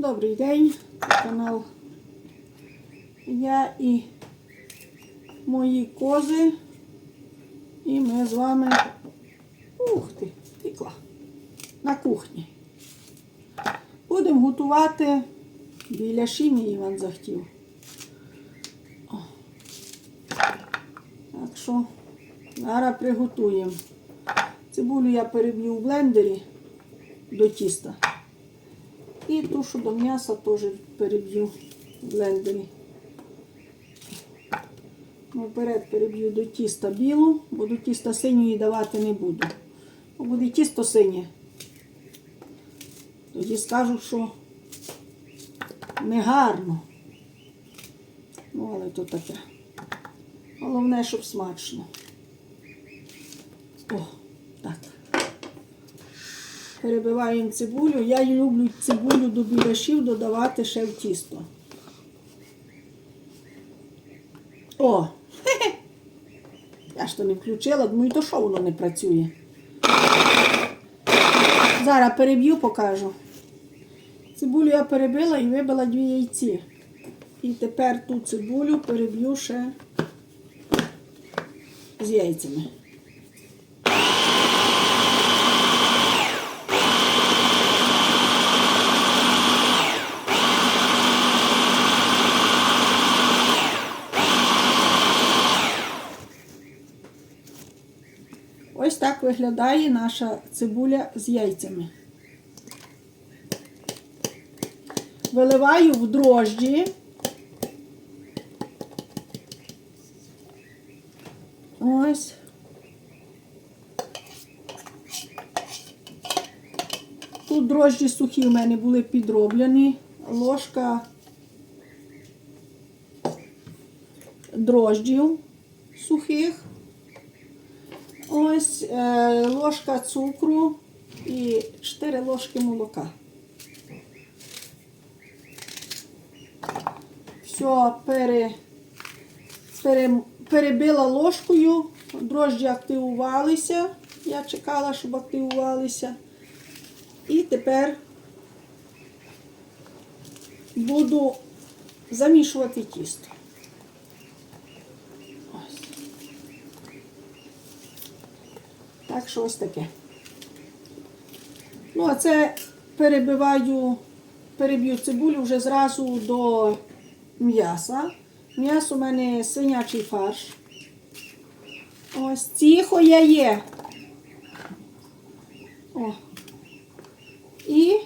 Добрий день, канал. Я і мої кози. І ми з вами. Ух ти, тікла. На кухні. Будемо готувати біляші мій Іван захотів. О. Так що зараз приготуємо. Цибулю я переб'ю в блендері до тіста. І ту, що до м'яса теж переб'ю в блендері. Вперед переб'ю до тіста білу, бо до тіста синьої давати не буду. Буде тісто синє. Тоді скажу, що негарно. Ну, але то таке. Головне, щоб смачно. О. Перебиваємо цибулю. Я люблю цибулю до біляшів додавати ще в тісто. О! Я ж то не включила, думаю, то що воно не працює. Зараз переб'ю, покажу. Цибулю я перебила і вибила дві яйці. І тепер ту цибулю переб'ю ще з яйцями. Ось так виглядає наша цибуля з яйцями. Виливаю в дрожджі. Ось. Тут дрожджі сухі в мене були підроблені. Ложка дрожджів сухих. Ось е, ложка цукру і 4 ложки молока. Все пере, пере, перебила ложкою, дрожджі активувалися. Я чекала, щоб активувалися. І тепер буду замішувати тісто. Так що ось таке. Ну, а це перебиваю, переб'ю цибулю вже зразу до м'яса. М'ясо у мене свинячий фарш. Ось тихо я є. О. І,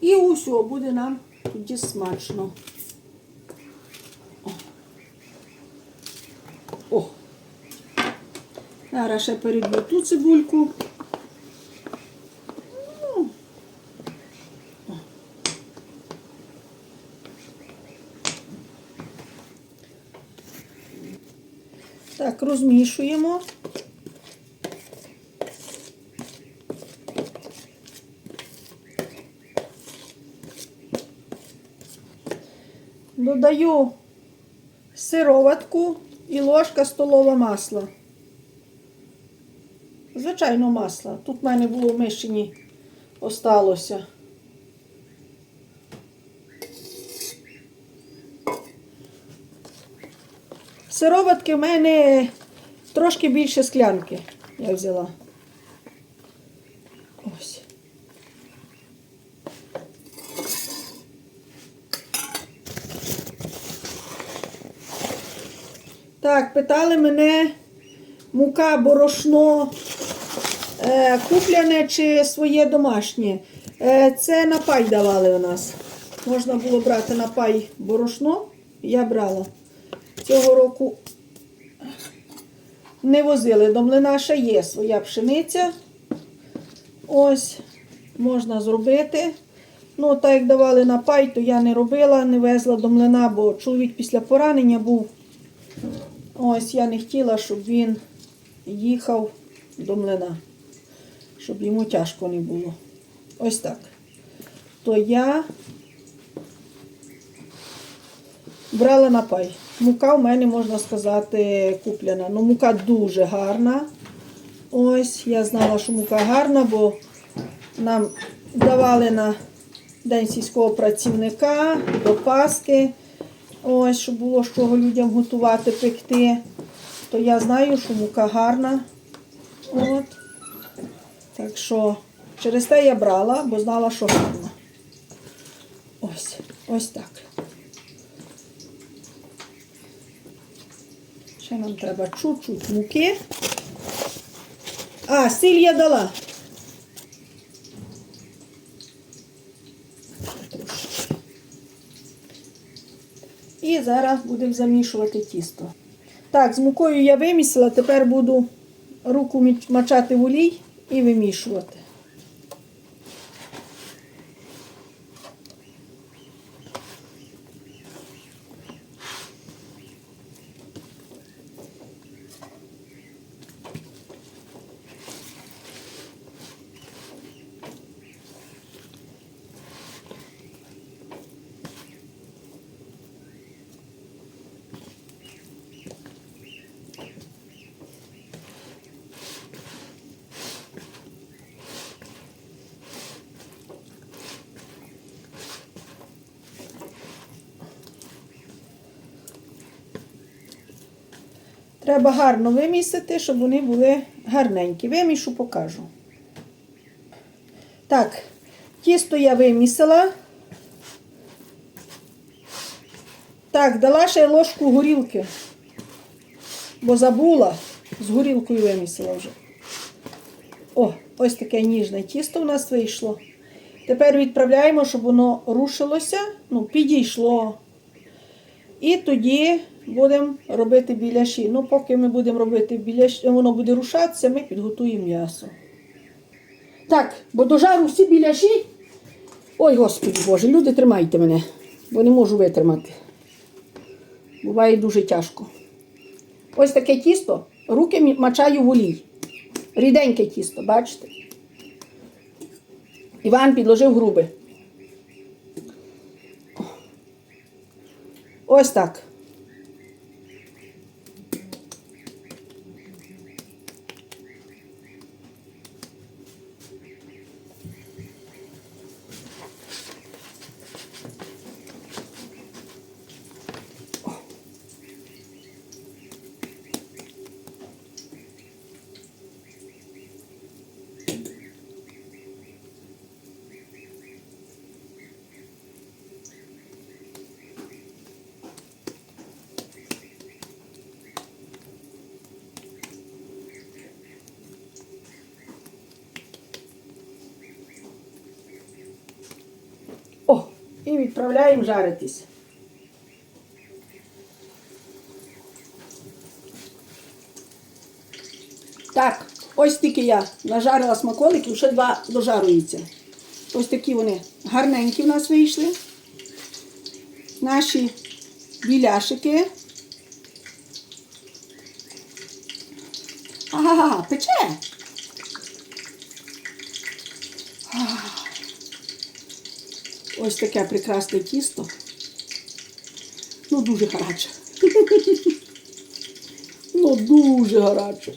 і усе буде нам тоді смачно. О. О. Зараз ще переб'ю ту цибульку. Ну. Так, розмішуємо. Додаю сироватку і ложка столова масла. Звичайно, масло. Тут в мене було в мишені осталося. Сироватки в мене трошки більше склянки я взяла. Ось. Так, питали мене мука, борошно е, купляне чи своє домашнє. Е, це напай давали у нас. Можна було брати напай борошно. Я брала. Цього року не возили. До млина ще є своя пшениця. Ось, можна зробити. Ну, так як давали напай, то я не робила, не везла до млина, бо чоловік після поранення був. Ось я не хотіла, щоб він їхав до млина, щоб йому тяжко не було. Ось так. То я брала напай. Мука в мене, можна сказати, куплена. Ну, мука дуже гарна. Ось, я знала, що мука гарна, бо нам давали на День сільського працівника, до Пасхи. Ось, щоб було з чого людям готувати, пекти. То я знаю, що мука гарна. От. Так що через те я брала, бо знала, що гарна. Ось, ось так. Ще нам треба чуть-чуть муки. А, сіль я дала. І зараз будемо замішувати тісто. Так, з мукою я вимісила, тепер буду руку мачати в олій і вимішувати. Треба гарно вимісити, щоб вони були гарненькі. Вимішу, покажу. Так, тісто я вимісила. Так, дала ще ложку горілки, бо забула, з горілкою вимісила вже. О, ось таке ніжне тісто у нас вийшло. Тепер відправляємо, щоб воно рушилося, ну, підійшло. І тоді будемо робити біляші. Ну, поки ми будемо робити біляші, воно буде рушатися, ми підготуємо м'ясо. Так, бо до жару всі біляші. Ой, Господи Боже, люди, тримайте мене, бо не можу витримати. Буває дуже тяжко. Ось таке тісто, руки мачаю в олій. Ріденьке тісто, бачите? Іван підложив груби. Ось так. О, і відправляємо жаритись. Так, ось тільки я нажарила смаколиків, ще два дожаруються. Ось такі вони гарненькі в нас вийшли. Наші біляшики. Ага, пече. Ось таке прекрасне тісто. Ну, дуже гаряче. Ну, дуже гаряче.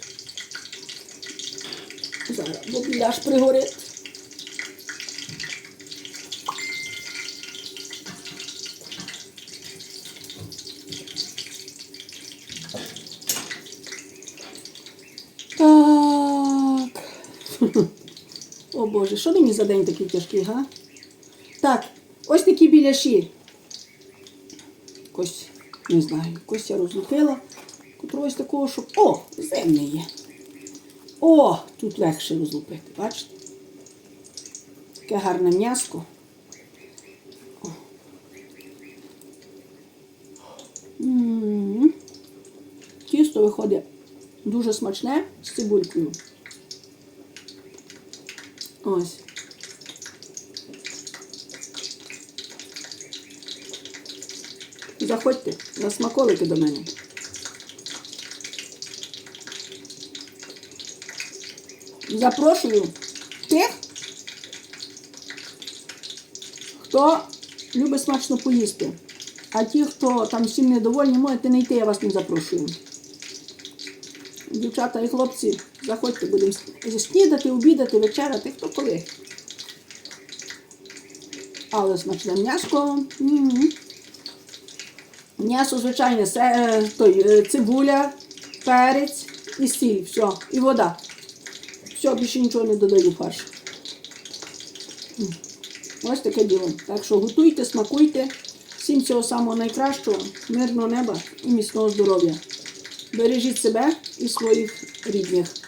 Зараз бо біляш пригорить. Так. О Боже, що мені за день такий тяжкий, га? Так, такі біляші. Якось, не знаю, якось я розлупила. Котрогось такого, щоб. О, земне є. О, тут легше розлупити, бачите? Таке гарне м'яско. Тісто виходить дуже смачне з цибулькою. Ось. Заходьте на смаколики до мене. Запрошую тих, хто любить смачно поїсти. А ті, хто там всім недовольні, можете не йти, я вас не запрошую. Дівчата і хлопці, заходьте, будемо снідати, обідати, вечеряти, хто коли. Але смачне м'яско. М'ясо звичайне, се, е, той, е, цибуля, перець і сіль. Все. І вода. Все, більше нічого не додаю фарш. Ось таке діло. Так що готуйте, смакуйте. Всім всього самого найкращого, мирного неба і міцного здоров'я. Бережіть себе і своїх рідних.